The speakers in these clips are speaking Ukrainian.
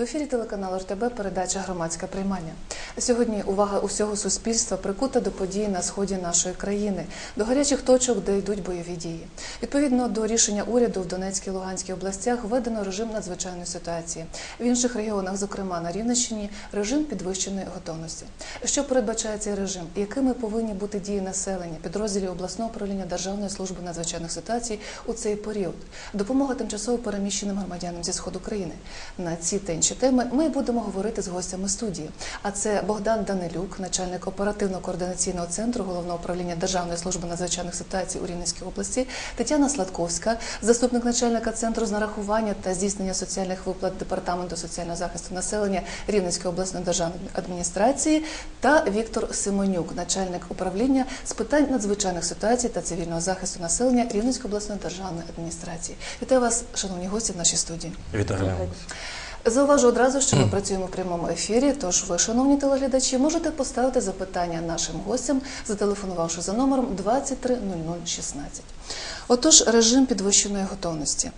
у ефірі телеканалу РТБ передача Громадське приймання. Сьогодні увага усього суспільства прикута до подій на сході нашої країни, до гарячих точок, де йдуть бойові дії. Відповідно до рішення уряду в Донецькій і Луганській областях введено режим надзвичайної ситуації. В інших регіонах, зокрема на Рівненщині, режим підвищеної готовності. Що передбачає цей режим? Якими повинні бути дії населення, підрозділів обласного управління Державної служби надзвичайних ситуацій у цей період? Допомога тимчасово переміщеним громадянам зі сходу країни. На ці та інші теми ми будемо говорити з гостями студії. А це Богдан Данилюк, начальник оперативно-координаційного центру головного управління Державної служби надзвичайних ситуацій у Рівненській області, Тетяна Сладковська, заступник начальника центру з нарахування та здійснення соціальних виплат департаменту соціального захисту населення Рівненської обласної державної адміністрації, та Віктор Симонюк, начальник управління з питань надзвичайних ситуацій та цивільного захисту населення Рівненської обласної державної адміністрації. Вітаю вас, шановні гості, в нашій студії. Вітаю. Зауважу одразу, що ми працюємо в прямому ефірі. Тож ви, шановні телеглядачі, можете поставити запитання нашим гостям, зателефонувавши за номером 230016. Отож, режим підвищеної готовності.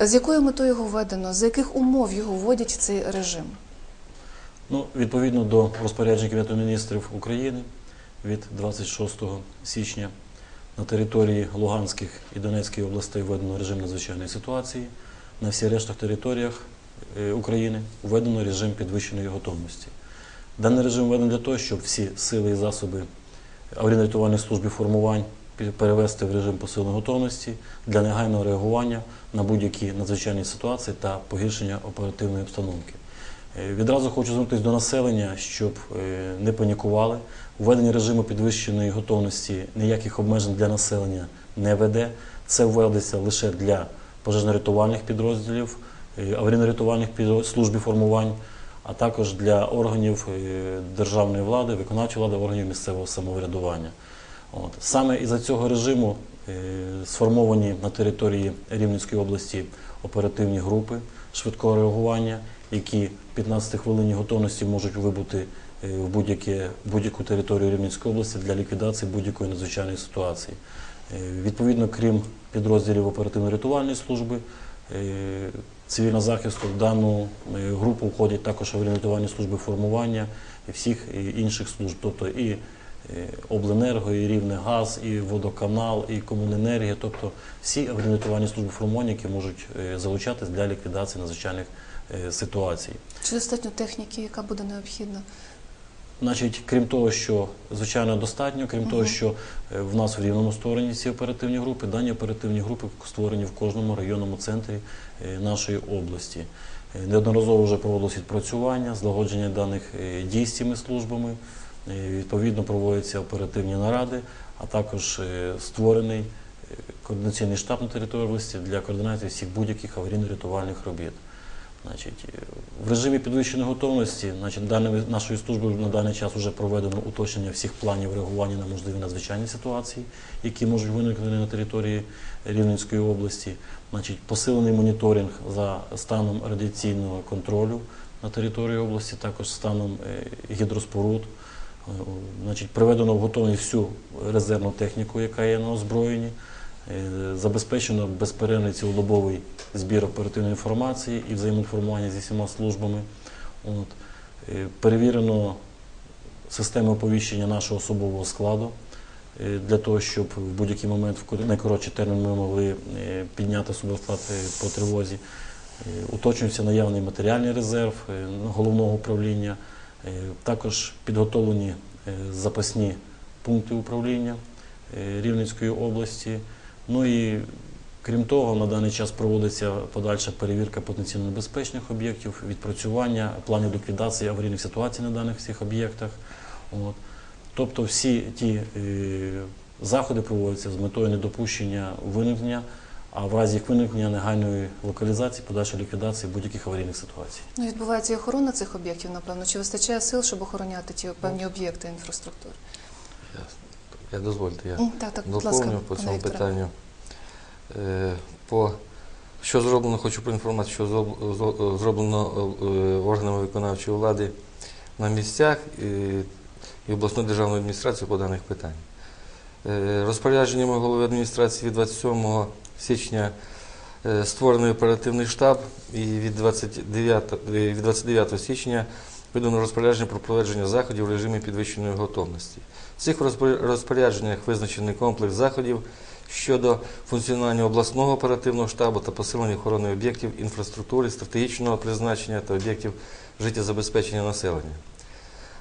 З якою метою його введено? З яких умов його вводять цей режим? Ну, відповідно до розпорядження Кабінету міністрів України від 26 січня на території Луганських і Донецької областей введено режим надзвичайної ситуації. На всіх рештах територіях України введено режим підвищеної готовності. Даний режим введено для того, щоб всі сили і засоби аварійно-рятувальних служб і формувань перевести в режим посиленої готовності для негайного реагування на будь-які надзвичайні ситуації та погіршення оперативної обстановки. Е, Відразу хочу звернутися до населення, щоб е, не панікували. Введення режиму підвищеної готовності ніяких обмежень для населення не веде. Це вводиться лише для пожежно-рятувальних підрозділів, е, аварійно-рятувальних служб формувань, а також для органів е, державної влади, виконавчої влади, органів місцевого самоврядування. От. Саме із-за цього режиму е, сформовані на території Рівненської області оперативні групи швидкого реагування, які в 15 хвилині готовності можуть вибути е, в будь-яку територію Рівненської області для ліквідації будь-якої надзвичайної ситуації. Е, Відповідно, крім підрозділів оперативно-рятувальної служби, е, цивільного захисту в дану е, групу входять також аварійно-рятувальні служби формування і всіх інших служб, тобто і е, обленерго, і рівне газ, і водоканал, і комуненергія, тобто всі аварійно-рятувальні служби формування, які можуть е, залучатись для ліквідації надзвичайних ситуацій. Чи достатньо техніки, яка буде необхідна? Значить, крім того, що звичайно достатньо, крім того, що е, в нас в рівному створені ці оперативні групи, дані оперативні групи створені в кожному районному центрі е, нашої області. Е, Неодноразово вже проводилось відпрацювання, злагодження даних дій з цими службами. Відповідно проводяться оперативні наради, а також створений координаційний штаб на території області для координації всіх будь-яких аварійно-рятувальних робіт. Значить, в режимі підвищеної готовності, значить, даними нашою службою на даний час вже проведено уточнення всіх планів реагування на можливі надзвичайні ситуації, які можуть виникнути на території Рівненської області. Значить, посилений моніторинг за станом радіаційного контролю на території області, також станом е, гідроспоруд. Е, Значить, приведено в готовність всю резервну техніку, яка є на озброєнні. Е, Забезпечено безперервний цілодобовий збір оперативної інформації і взаємоінформування зі всіма службами. От. Е, Перевірено систему оповіщення нашого особового складу е, для того, щоб в будь-який момент в найкоротший термін ми могли підняти особовий склад по тривозі. Уточнюється наявний матеріальний резерв головного управління. Також підготовлені запасні пункти управління Рівненської області. Ну і крім того, на даний час проводиться подальша перевірка потенційно небезпечних об'єктів, відпрацювання планів ліквідації аварійних ситуацій на даних всіх об'єктах. От. Тобто всі ті е, заходи проводяться з метою недопущення виникнення, а в разі їх виникнення негайної локалізації, подальшої ліквідації будь-яких аварійних ситуацій. Ну, відбувається і охорона цих об'єктів, напевно. Чи вистачає сил, щоб охороняти ті певні об'єкти інфраструктури? Ясно. Я дозвольте, я Так, так, будь ласка, доповню по цьому питанню. Е, По що зроблено, хочу проінформувати, що зроб- зроблено е, органами виконавчої влади на місцях і, і обласною державною адміністрацією по даних питань. Е, Розпорядженнями голови адміністрації від 27 січня Створений оперативний штаб і від 29, е, від 29 січня видано розпорядження про проведення заходів в режимі підвищеної готовності. В цих розпорядженнях визначений комплекс заходів щодо функціонування обласного оперативного штабу та посилення охорони об'єктів інфраструктури, стратегічного призначення та об'єктів життєзабезпечення населення.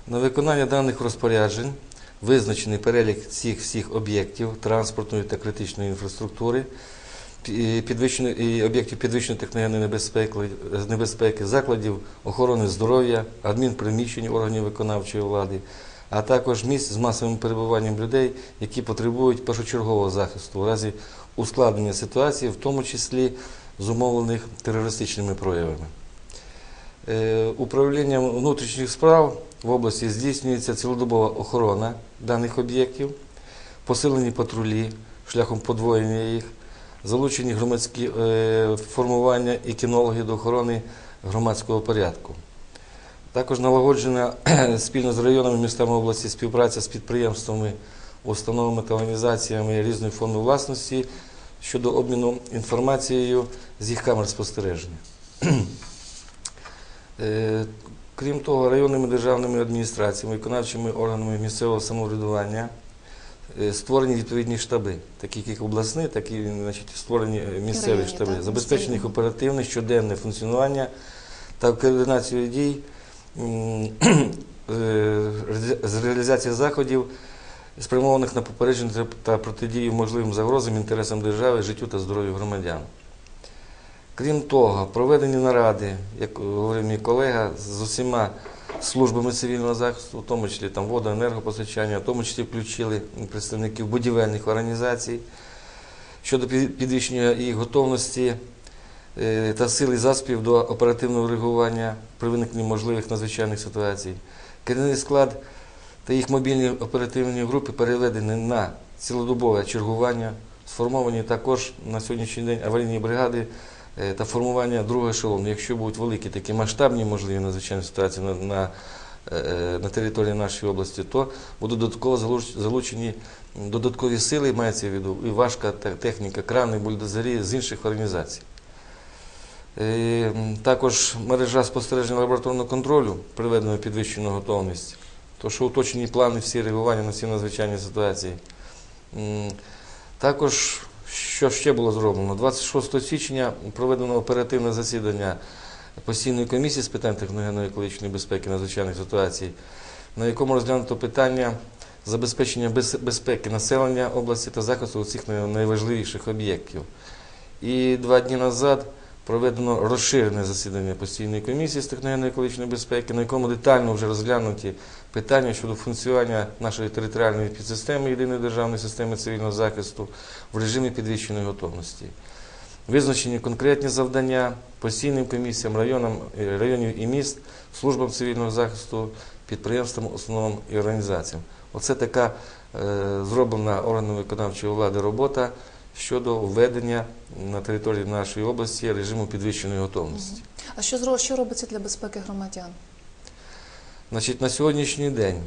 На виконання даних розпоряджень визначений перелік цих всіх об'єктів транспортної та критичної інфраструктури, підвищеної- об'єктів підвищеної техногенної небезпеки, небезпеки, закладів охорони здоров'я, адмінприміщень органів виконавчої влади, а також місць з масовим перебуванням людей, які потребують першочергового захисту в разі ускладнення ситуації, в тому числі зумовлених терористичними проявами. Е, Управлінням внутрішніх справ в області здійснюється цілодобова охорона даних об'єктів, посилені патрулі шляхом подвоєння їх, залучені громадські е, формування і кінологи до охорони громадського порядку. Також налагоджена спільно з районами містами області співпраця з підприємствами, установами та організаціями різної форми власності щодо обміну інформацією з їх камер спостереження. Е, Крім того, районними державними адміністраціями, виконавчими органами місцевого самоврядування е, створені відповідні штаби, такі як обласні, так і значить, створені е, місцеві районні, штаби, так, забезпечені їх оперативне щоденне функціонування та координацію дій е, з реалізації заходів, спрямованих на попередження та протидію можливим загрозам інтересам держави, життю та здоров'ю громадян. Крім того, проведені наради, як говорив мій колега, з усіма службами цивільного захисту, в тому числі там вода, в тому числі включили представників будівельних організацій щодо підвищення їх готовності е, та сил і засобів до оперативного реагування при виникненні можливих надзвичайних ситуацій. Керівний склад та їх мобільні оперативні групи переведені на цілодобове чергування, сформовані також на сьогоднішній день аварійні бригади та формування другого ешелону. Якщо будуть великі такі масштабні можливі надзвичайні ситуації на, на, е, на території нашої області, то будуть додатково залучені додаткові сили, мається в виду, і важка техніка, крани, бульдозері з інших організацій. Е, Також мережа спостереження лабораторного контролю приведена в підвищену готовність, то що уточнені плани всі реагування на всі надзвичайні ситуації. Також, що ще було зроблено? 26 січня проведено оперативне засідання постійної комісії з питань техногенної екологічної безпеки надзвичайних ситуацій, на якому розглянуто питання забезпечення безпеки населення області та захисту цих найважливіших об'єктів. І два дні назад проведено розширене засідання постійної комісії з техногенної екологічної безпеки, на якому детально вже розглянуті питання щодо функціонування нашої територіальної підсистеми єдиної державної системи цивільного захисту в режимі підвищеної готовності. Визначені конкретні завдання постійним комісіям, районам, е, районів і міст, службам цивільного захисту, підприємствам, установам і організаціям. Оце така е, зроблена органом виконавчої влади робота щодо введення на території нашої області режиму підвищеної готовності. А що що робиться для безпеки громадян? Значить, на сьогоднішній день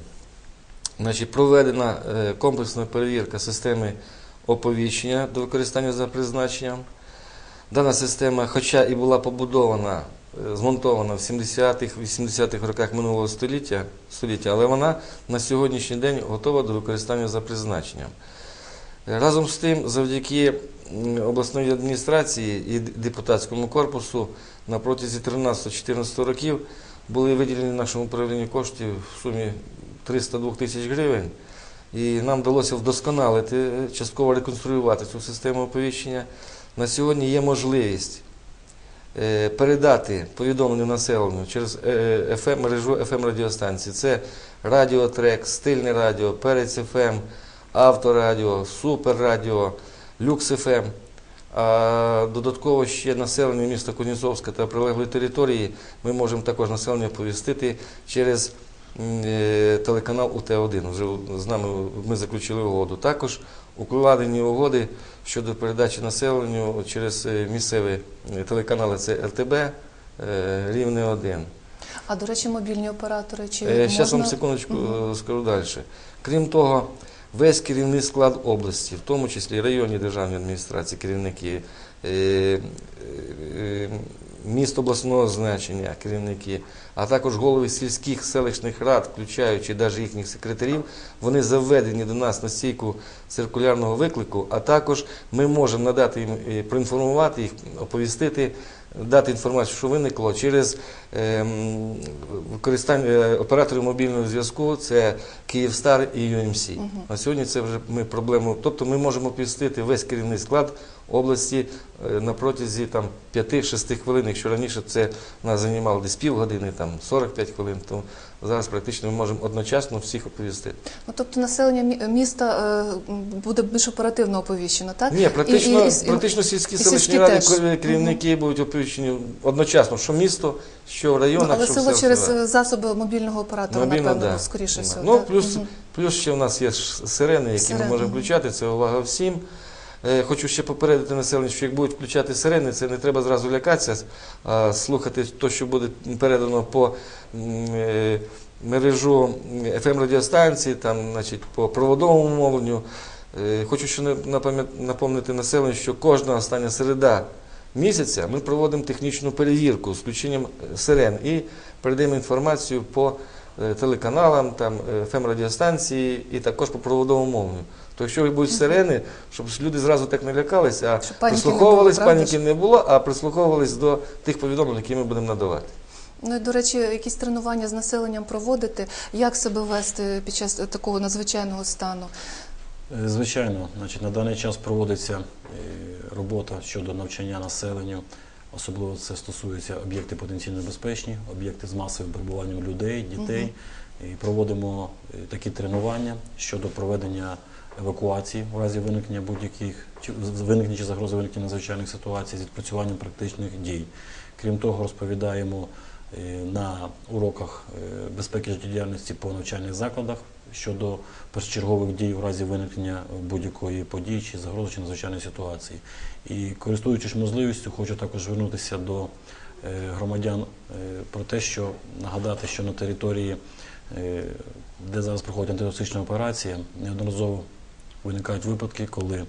значить, проведена е, комплексна перевірка системи оповіщення до використання за призначенням. Дана система, хоча і була побудована, е, змонтована в 70-х, 80-х роках минулого століття, століття, але вона на сьогоднішній день готова до використання за призначенням. Разом з тим, завдяки обласної адміністрації і депутатському корпусу на протязі 13-14 років були виділені нашому управлінню коштів в сумі 302 тисяч гривень. І нам вдалося вдосконалити, е, частково реконструювати цю систему оповіщення. На сьогодні є можливість е, передати повідомлення населенню через е, мережу FM радіостанцій. Це радіотрек, стильне радіо, Перець ФМ, Авторадіо, Суперрадіо, Люкс ФМ. А додатково ще населення міста Кузнєцовська та прилеглої території ми можемо також населення повістити через е, телеканал УТ1. Вже з нами ми заключили угоду. Також укладені угоди щодо передачі населенню через е, місцеві е, телеканали це РТБ, Рівне 1. А до речі, мобільні оператори чи Зараз можна... вам секундочку Мгм. е, скажу далі. Крім того, весь керівний склад області, в тому числі районні державні адміністрації, керівники, е, е, міст обласного значення, керівники, а також голови сільських селищних рад, включаючи навіть їхніх секретарів, вони заведені до нас на стійку циркулярного виклику, а також ми можемо надати їм е, проінформувати їх, оповістити, дати інформацію, що виникло через ем, використання е, операторів мобільного зв'язку, це Київстар і UMC. На сьогодні це вже ми проблему. Тобто ми можемо підстити весь керівний склад області е, на протязі там 5-6 хвилин. Якщо раніше це нас займало десь півгодини, там 45 хвилин, то зараз практично ми можемо одночасно всіх оповістити. Ну, тобто населення міста е, буде більш оперативно оповіщено, так? Ні, практично, І- і- і- практично сільські селищні ради теж. кер- керівники будуть оповіщені одночасно, що місто, що в Ну, районах, але що село все через е, засоби мобільного оператора, Мобільно, напевно, да. скоріше всього. Ну, так? плюс, плюс ще в нас є сирени, які Сирени, ми можемо включати, це увага всім. Е, Хочу ще попередити населення, що як будуть включати сирени, це не треба зразу лякатися, а слухати те, що буде передано по е, мережу fm радіостанції, там, значить, по проводовому мовленню. Е, Хочу ще напомнити населенню, що кожна остання середа місяця ми проводимо технічну перевірку з включенням сирен і передаємо інформацію по телеканалам, там fm радіостанції і також по проводовому мовленню. То якщо будуть сирени, щоб люди зразу так не лякалися, а Щоб паніки не прислуховувались, було, паніки не було, а прислуховувались до тих повідомлень, які ми будемо надавати. Ну і до речі, якісь тренування з населенням проводити, як себе вести під час е, такого надзвичайного стану. Е, Звичайно, значить, на даний час проводиться е, робота щодо навчання населенню. Особливо це стосується об'єкти потенційно безпечні, об'єкти з масовим перебуванням людей, дітей. І проводимо е, такі тренування щодо проведення евакуації в разі виникнення будь-яких чи виникнення чи загрози виникнення надзвичайних ситуацій з відпрацюванням практичних дій. Крім того, розповідаємо на уроках е, безпеки життєдіяльності по навчальних закладах щодо першочергових дій у разі виникнення будь-якої події чи загрози чи надзвичайної ситуації. І користуючись можливістю, хочу також звернутися до е, громадян е, про те, що нагадати, що на території, е, де зараз проходить антитерористична операція, неодноразово виникають випадки, коли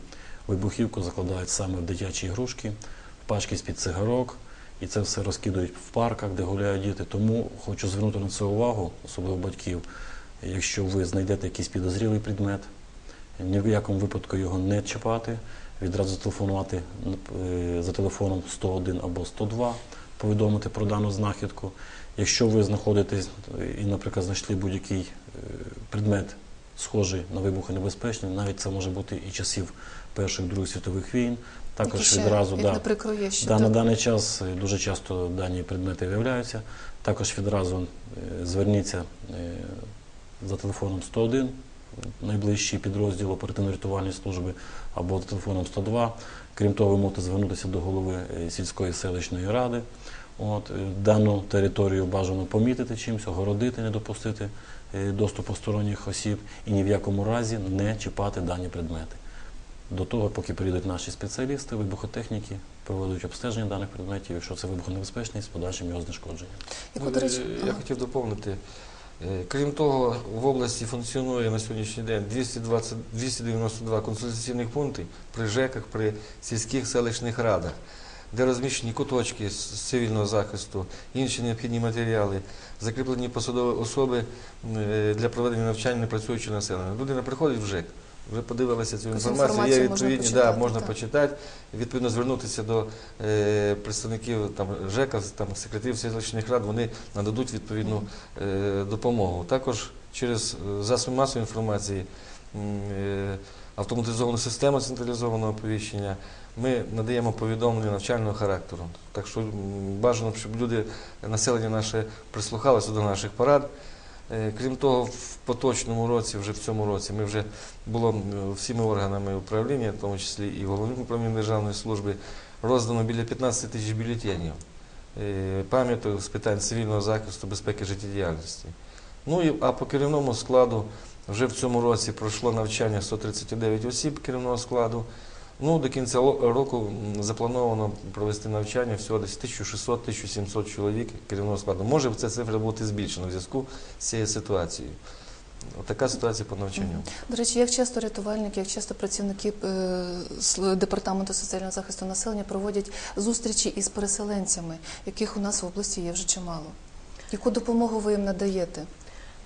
вибухівку закладають саме в дитячі ігрушки, в пачки з-під цигарок, і це все розкидають в парках, де гуляють діти. Тому хочу звернути на це увагу, особливо батьків. Якщо ви знайдете якийсь підозрілий предмет, ні в якому випадку його не чіпати, відразу зателефонувати е, за телефоном 101 або 102, повідомити про дану знахідку. Якщо ви знаходитесь і, наприклад, знайшли будь-який е, предмет, схожий на вибухонебезпечний, навіть це може бути і часів Перших Других світових війн, також ще, відразу як да, не що Да, на даний час е, дуже часто дані предмети виявляються. Також відразу е, зверніться е, за телефоном 101, найближчий підрозділ оперативно-рятувальної служби, або за телефоном 102. Крім того, ви можете звернутися до голови сільської селищної ради. От, дану територію бажано помітити чимось, огородити, не допустити доступу сторонніх осіб і ні в якому разі не чіпати дані предмети. До того, поки приїдуть наші спеціалісти, вибухотехніки, проведуть обстеження даних предметів, якщо це вибухонебезпечний, з подальшим його знешкодженням. Ну, Я ага. хотів доповнити. Е, Крім того, в області функціонує на сьогоднішній день 220, 292 консультаційних пункти при ЖЕКах, при сільських селищних радах, де розміщені куточки з цивільного захисту, інші необхідні матеріали, закріплені посадові особи е, для проведення навчання непрацюючого населення. Людина приходить в ЖЕК, вже подивилася цю інформацію, є можна відповідні, да, можна так. почитати, відповідно звернутися до е, представників там, ЖЕКа, там, секретарів селищних рад, вони нададуть відповідну е, допомогу. Також через е, засоби масової інформації, е, автоматизовану систему централізованого оповіщення, ми надаємо повідомлення навчального характеру. Так що бажано, щоб люди, населення наше прислухалося до наших порад. Е, Крім того, в поточному році, вже в цьому році, ми вже було всіми органами управління, в тому числі і головним управлінням державної служби, роздано біля 15 тисяч бюлетенів е, пам'яток з питань цивільного захисту, безпеки життєдіяльності. Ну і а по керівному складу вже в цьому році пройшло навчання 139 осіб керівного складу. Ну, до кінця року заплановано провести навчання всього десь 1600-1700 чоловік керівного складу. Може ця цифра бути збільшена в зв'язку з цією ситуацією. Така ситуація по навчанню. До речі, як часто рятувальники, як часто працівники е, департаменту соціального захисту населення проводять зустрічі із переселенцями, яких у нас в області є вже чимало. Яку допомогу ви їм надаєте?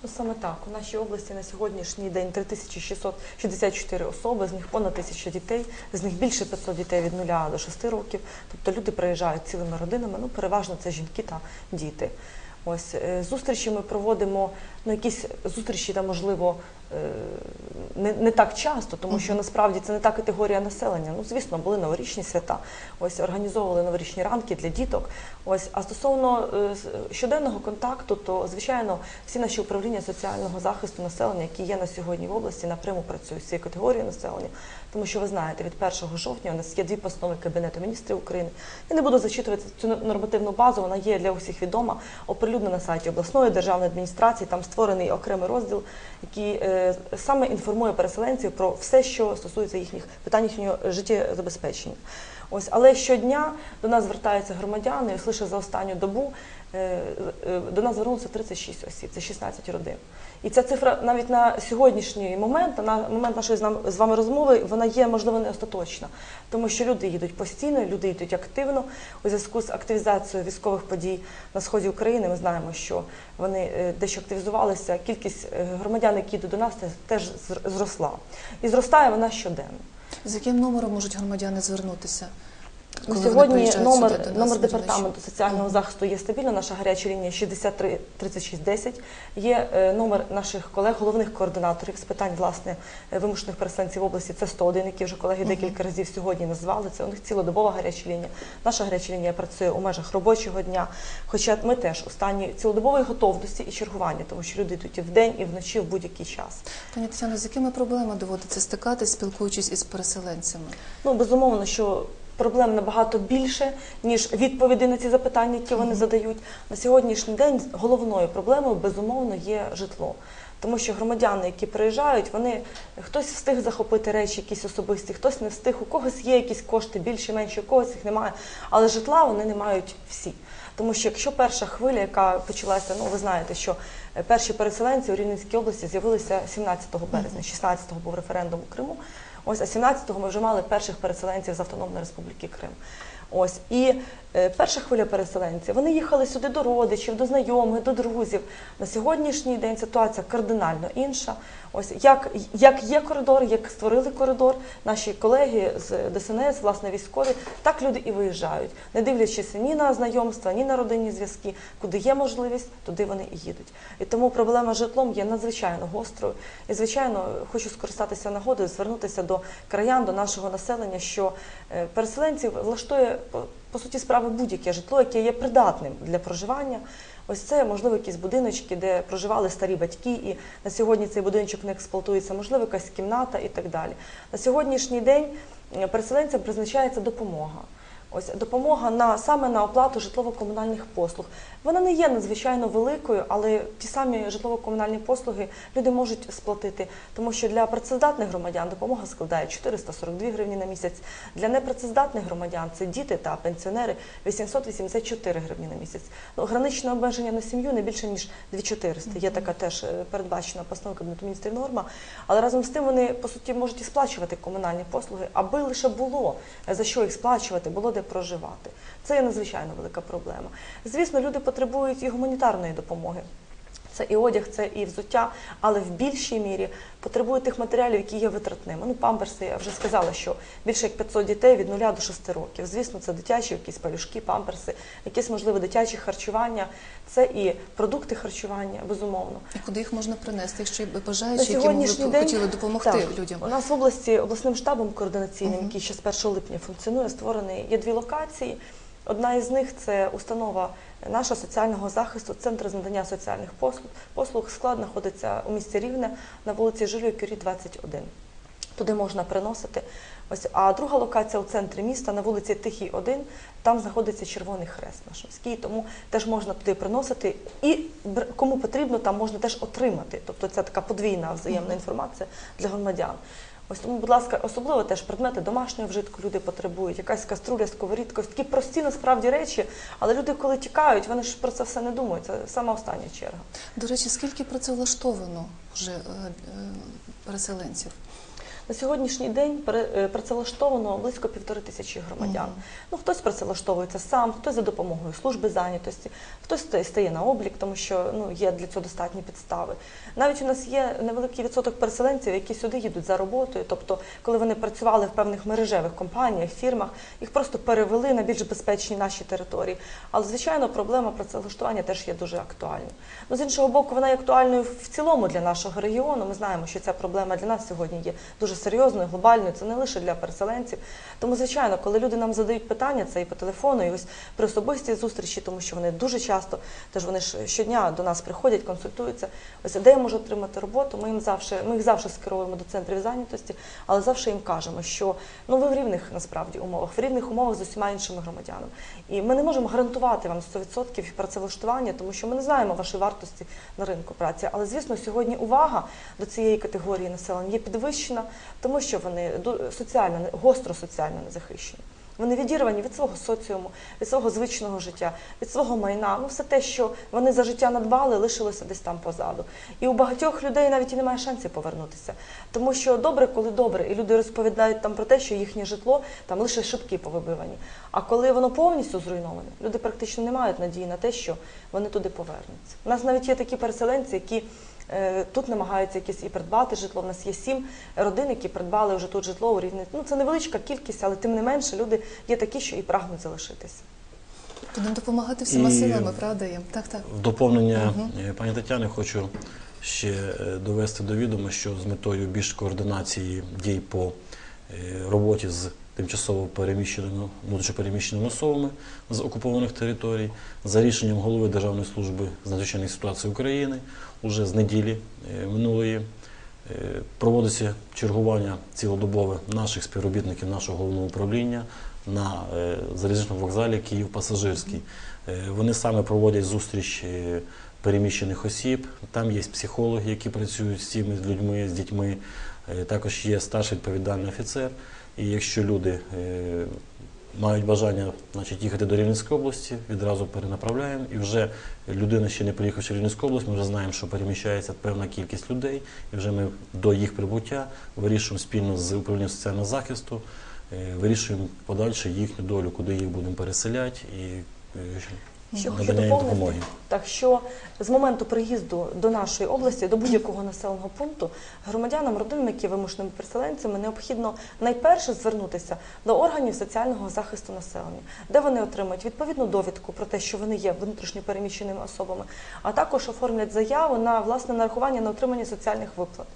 Ну саме так. У нашій області на сьогоднішній день 3664 особи, з них понад тисяча дітей, з них більше 500 дітей від 0 до 6 років. Тобто люди приїжджають цілими родинами, ну переважно це жінки та діти. Ось е, зустрічі ми проводимо, ну якісь зустрічі там можливо не, не так часто, тому що насправді це не та категорія населення. Ну, звісно, були новорічні свята. Ось організовували новорічні ранки для діток. Ось, а стосовно е, щоденного контакту, то звичайно всі наші управління соціального захисту населення, які є на сьогодні в області, напряму працюють з цією категорією населення. Тому що ви знаєте, від 1 жовтня у нас є дві постанови Кабінету міністрів України. Я не буду зачитувати цю нормативну базу, вона є для усіх відома, оприлюднена на сайті обласної державної адміністрації. Там створений окремий розділ, який е, саме інформує переселенців про все, що стосується їхніх питань їхнього життєзабезпечення. Ось, але щодня до нас звертаються громадяни, лише за останню добу е, е, до нас звернулося 36 осіб, це 16 родин. І ця цифра навіть на сьогоднішній момент, на момент нашої з вами розмови, вона є можливо не остаточна, тому що люди їдуть постійно, люди йдуть активно. У зв'язку з активізацією військових подій на сході України ми знаємо, що вони е, дещо активізувалися. Кількість е, громадян, які йдуть до нас, теж зр- зросла. І зростає вона щоденно. З яким номером можуть громадяни звернутися? На коли сьогодні номер, сюди номер департаменту соціального Мгм. захисту є стабільно. Наша гаряча лінія 63 36 10. Є е, номер наших колег, головних координаторів з питань власне е, вимушених переселенців області. Це 101, які вже колеги декілька разів сьогодні назвали. Це у них цілодобова гаряча лінія. Наша гаряча лінія працює у межах робочого дня. Хоча ми теж у стані цілодобової готовності і чергування, тому що люди йдуть і вдень, і вночі в будь-який час. Пані Тетяно, з якими проблемами доводиться стикатись, спілкуючись із переселенцями? Ну, безумовно, що проблем набагато більше, ніж відповіді на ці запитання, які вони задають. На сьогоднішній день головною проблемою, безумовно, є житло. Тому що громадяни, які приїжджають, вони хтось встиг захопити речі, якісь особисті, хтось не встиг, у когось є якісь кошти більші, менші, у когось їх немає. Але житла вони не мають всі. Тому що якщо перша хвиля, яка почалася, ну ви знаєте, що е, перші переселенці у Рівненській області з'явилися 17 березня, 16-го був референдум у Криму. Ось, а 17-го ми вже мали перших переселенців з Автономної Республіки Крим. Ось і перша хвиля переселенців. Вони їхали сюди до родичів, до знайомих, до друзів. На сьогоднішній день ситуація кардинально інша. Ось як, як є коридор, як створили коридор, наші колеги з ДСНС, власне, військові, так люди і виїжджають, не дивлячись ні на знайомства, ні на родинні зв'язки, куди є можливість, туди вони і їдуть. І тому проблема з житлом є надзвичайно гострою. І, звичайно, хочу скористатися нагодою, звернутися до краян, до нашого населення, що е, переселенців влаштує по, по суті справи будь-яке житло, яке є придатним для проживання. Ось це можливо якісь будиночки, де проживали старі батьки, і на сьогодні цей будиночок не експлуатується, можливо, якась кімната і так далі. На сьогоднішній день е, переселенцям призначається допомога. Ось допомога на саме на оплату житлово-комунальних послуг. Вона не є надзвичайно великою, але ті самі житлово-комунальні послуги люди можуть сплатити, тому що для працездатних громадян допомога складає 442 гривні на місяць. Для непрацездатних громадян це діти та пенсіонери 884 гривні на місяць. Ну, граничне обмеження на сім'ю не більше ніж 2400. Є така теж е, передбачена постанова Кабінету міністрів норма. Але разом з тим вони по суті можуть і сплачувати комунальні послуги, аби лише було е, за що їх сплачувати, було де проживати. Це є надзвичайно велика проблема. Звісно, люди потребують і гуманітарної допомоги. Це і одяг, це і взуття, але в більшій мірі потребують тих матеріалів, які є витратними. Ну, памперси, я вже сказала, що більше як 500 дітей від 0 до 6 років. Звісно, це дитячі якісь пелюшки, памперси, якісь можливо дитячі харчування, це і продукти харчування, безумовно. І куди їх можна принести, якщо бажаючі, які б день хотіли допомогти так, людям? У нас в області обласним штабом координаційним, який ще з 1 липня функціонує, створений є дві локації. Одна із них це установа нашого соціального захисту, центр з надання соціальних послуг. Послуг склад знаходиться у місті Рівне на вулиці Жилої Кюрі, 21. Туди можна приносити. Ось, а друга локація у центрі міста на вулиці Тихій 1, там знаходиться Червоний Хрест наш міський, тому теж можна туди приносити. І кому потрібно, там можна теж отримати. Тобто це така подвійна взаємна інформація для громадян. Ось тому, будь ласка, особливо теж предмети домашнього вжитку люди потребують, якась каструля, сковорідка, такі прості насправді речі, але люди, коли тікають, вони ж про це все не думають. Це сама остання черга. До речі, скільки працевлаштовано вже е, е, переселенців? На сьогоднішній день е, працевлаштовано близько півтори тисячі громадян. Ну хтось працевлаштовується сам, хтось за допомогою служби зайнятості, хтось стає на облік, тому що ну є для цього достатні підстави. Навіть у нас є невеликий відсоток переселенців, які сюди їдуть за роботою. Тобто, коли вони працювали в певних мережевих компаніях, фірмах, їх просто перевели на більш безпечні наші території. Але звичайно, проблема працевлаштування теж є дуже актуальною. Ну з іншого боку, вона є актуальною в цілому для нашого регіону. Ми знаємо, що ця проблема для нас сьогодні є дуже серйозною, глобальною. Це не лише для переселенців. Тому, звичайно, коли люди нам задають питання, це і по телефону, і ось при особистій зустрічі, тому що вони дуже часто, теж вони ж щодня до нас приходять, консультуються. Ось де я можу отримати роботу. Ми їм завжди, ми їх завжди скеровуємо до центрів зайнятості, але завжди їм кажемо, що ну ви в рівних насправді умовах, в рівних умовах з усіма іншими громадянами. І ми не можемо гарантувати вам 100% працевлаштування, тому що ми не знаємо вашої вартості на ринку праці. Але звісно, сьогодні увага до цієї категорії населення є підвищена, тому що вони соціально не- гостро соціально незахищені. Вони відірвані від свого соціуму, від свого звичного життя, від свого майна. Ну, все те, що вони за життя надбали, лишилося десь там позаду. І у багатьох людей навіть і немає шансів повернутися. Тому що добре, коли добре, і люди розповідають там про те, що їхнє житло там лише шибки повибивані. А коли воно повністю зруйноване, люди практично не мають надії на те, що вони туди повернуться. У нас навіть є такі переселенці, які тут намагаються якісь і придбати житло. У нас є сім родин, які придбали вже тут житло у рівні. Ну це невеличка кількість, але тим не менше люди є такі, що і прагнуть залишитися. Будемо допомагати всіма І- силами, правда їм? Так, так. В доповнення е, пані Тетяни хочу ще е, довести до відома, що з метою більш координації дій по е, роботі з тимчасово переміщеними внутрішньопереміщеними особами з окупованих територій, за рішенням голови Державної служби з надзвичайних ситуацій України, уже з неділі е, минулої е, проводиться чергування цілодобове наших співробітників нашого головного управління на е, залізничному вокзалі Київ Пасажирський. Вони саме проводять зустріч переміщених осіб. Там є психологи, які працюють з цими людьми, з дітьми. Також є старший відповідальний офіцер. І якщо люди мають бажання значить, їхати до Рівненської області, відразу перенаправляємо. І вже людина ще не приїхавши в Рівненську область, ми вже знаємо, що переміщається певна кількість людей. І вже ми до їх прибуття вирішуємо спільно з управлінням соціального захисту, е, вирішуємо подальше їхню долю, куди їх будемо переселяти і е, Що хочу надання їм доповнити, так що з моменту приїзду до нашої області, до будь-якого населеного пункту, громадянам, родинам, які є вимушеними переселенцями, необхідно найперше звернутися до органів соціального захисту населення, де вони отримають відповідну довідку про те, що вони є внутрішньо переміщеними особами, а також оформлять заяву на власне нарахування на отримання соціальних виплат.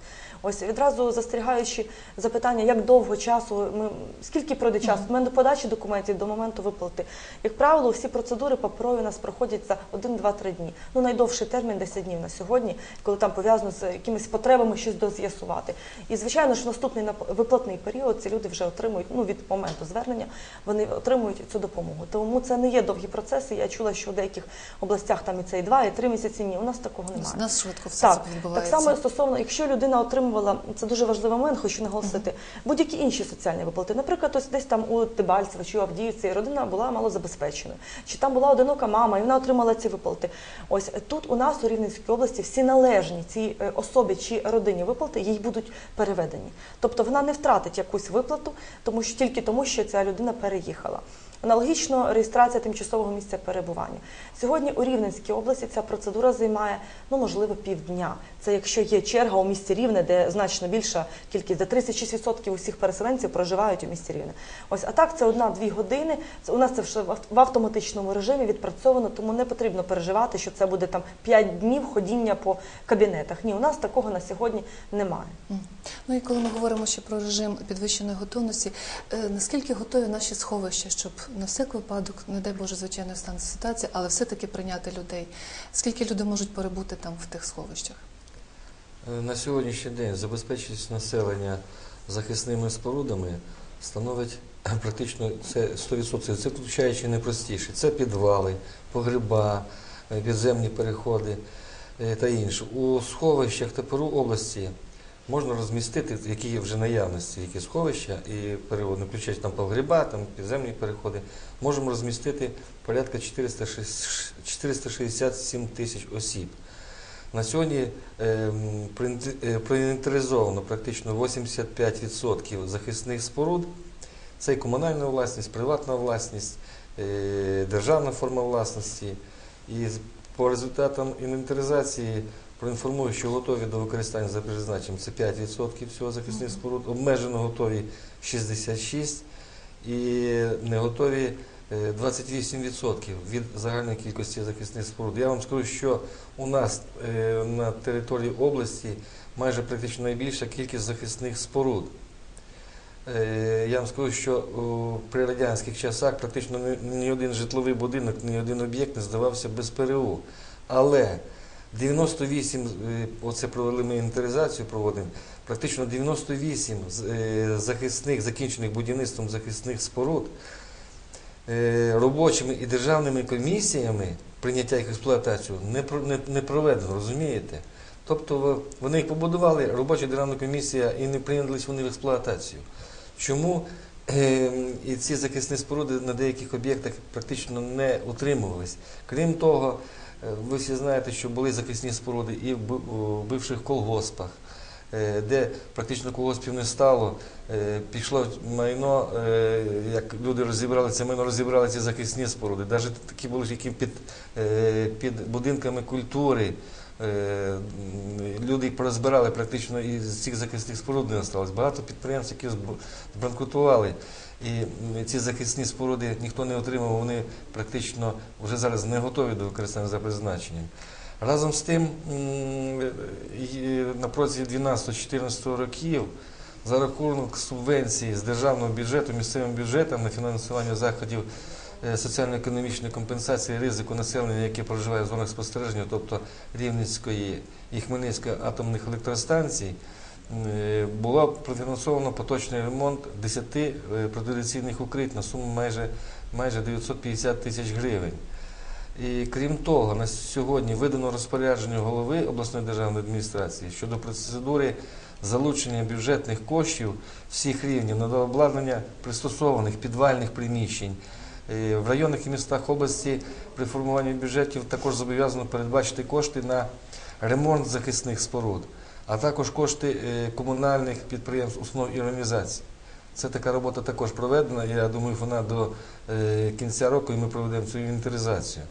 Ось відразу застерігаючи запитання, як довго часу ми скільки пройде часу від моменту подачі документів до моменту виплати. Як правило, всі процедури паперові у нас проходять за 1-2-3 дні. Ну найдовший термін 10 днів на сьогодні, коли там пов'язано з якимись потребами щось доз'ясувати. І звичайно ж, наступний виплатний період ці люди вже отримують. Ну від моменту звернення вони отримують цю допомогу. Тому це не є довгі процеси. Я чула, що в деяких областях там і це і 2, і 3 місяці. Ні, у нас такого немає. У нас швидко все Так, це так само стосовно, якщо людина отримувала, це дуже важливий момент, хочу наголосити, будь-які інші соціальні виплати. Наприклад, ось десь там у Тибальцево чи у Авдіївці родина була малозабезпеченою, чи там була одинока мама, і вона отримала ці виплати. Ось тут у нас у Рівненській області всі належні цій е, особі чи родині виплати їй будуть переведені. Тобто вона не втратить якусь виплату, тому що тільки тому, що ця людина переїхала. Аналогічно реєстрація тимчасового місця перебування. Сьогодні у Рівненській області ця процедура займає ну можливо півдня. Це якщо є черга у місті Рівне, де значно більша кількість, де 36% усіх переселенців проживають у місті Рівне. Ось а так це одна-дві години. У нас це вже в автоматичному режимі відпрацьовано, тому не потрібно переживати, що це буде там 5 днів ходіння по кабінетах. Ні, у нас такого на сьогодні немає. Ну і коли ми говоримо ще про режим підвищеної готовності, е, наскільки готові наші сховища, щоб на всяк випадок, не дай Боже, звичайно, станеться ситуація, але все-таки прийняти людей? Скільки люди можуть перебути там в тих сховищах? Е, На сьогоднішній день забезпеченість населення захисними спорудами становить е, практично це 100%. Це включаючи найпростіше. Це підвали, погреба, е, підземні переходи та інше. У сховищах ТПРУ області можна розмістити, які є вже наявності, які сховища і переводи, не включаючи там погріба, там підземні переходи, можемо розмістити порядка 467 тисяч осіб. На сьогодні ем, е, проінвентаризовано практично 85% захисних споруд. Це і комунальна власність, приватна власність, е, державна форма власності. І по результатам інвентаризації проінформую, що готові до використання за призначенням це 5% всього захисних споруд, обмежено готові 66% і не готові е, 28% від загальної кількості захисних споруд. Я вам скажу, що у нас е, на території області майже практично найбільша кількість захисних споруд. Е, Я вам скажу, що при радянських часах практично ні один житловий будинок, ні один об'єкт не здавався без ПРУ. Але 98, е, оце провели ми інвентаризацію, проводимо, практично 98 з- е, захисних, закінчених будівництвом захисних споруд е, робочими і державними комісіями прийняття їх експлуатацію не, не, проведено, розумієте? Тобто вони їх побудували, робоча державна комісія, і не прийнялись вони в експлуатацію. Чому е, і ці захисні споруди на деяких об'єктах практично не утримувались? Крім того, ви всі знаєте, що були захисні споруди і в бивших колгоспах, е, де практично колгоспів не стало, е, пішло майно, е, як люди розібрали це майно, розібрали ці захисні споруди. Навіть такі були, які під, е, під будинками культури. Е, Люди їх порозбирали практично і з цих захисних споруд не осталось. Багато підприємств, які зб- збанкрутували, і ці захисні споруди ніхто не отримав, вони практично вже зараз не готові до використання за призначенням. Разом з тим, на протязі 12-14 років за рахунок субвенції з державного бюджету місцевим бюджетам на фінансування заходів е, соціально-економічної компенсації ризику населення, яке проживає в зонах спостереження, тобто Рівненської і Хмельницької атомних електростанцій, було профінансовано поточний ремонт 10 е, протираційних укриттів на суму майже, майже 950 тисяч гривень. І крім того, на сьогодні видано розпорядження голови обласної державної адміністрації щодо процедури залучення бюджетних коштів всіх рівнів на обладнання пристосованих підвальних приміщень. Е, В районах і містах області при формуванні бюджетів також зобов'язано передбачити кошти на ремонт захисних споруд, а також кошти е, комунальних підприємств, основ і організацій. Це така робота також проведена. Я думаю, вона до е, кінця року і ми проведемо цю інвентаризацію.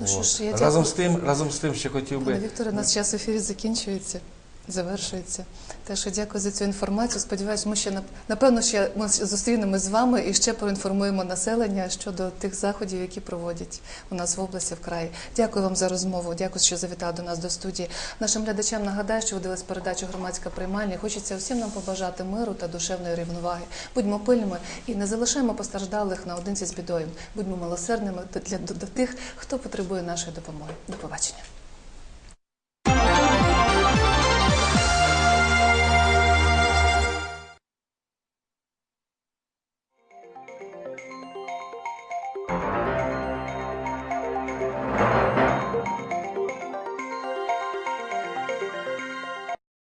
Ну що ж, я разом дякую. з тим, разом з тим, ще хотів би Пане Вікторе, наш час в ефірі закінчується, завершується. Так що дякую за цю інформацію. Сподіваюсь, ми ще нап- напевно ще ми зустрінемось з вами і ще проінформуємо населення щодо тих заходів, які проводять у нас в області в краї. Дякую вам за розмову. Дякую, що завітали до нас до студії. Нашим глядачам нагадаю, що ви передачу громадська приймальня. Хочеться всім нам побажати миру та душевної рівноваги. Будьмо пильними і не залишаємо постраждалих наодинці з бідою. Будьмо милосердними для до тих, хто потребує нашої допомоги. До побачення.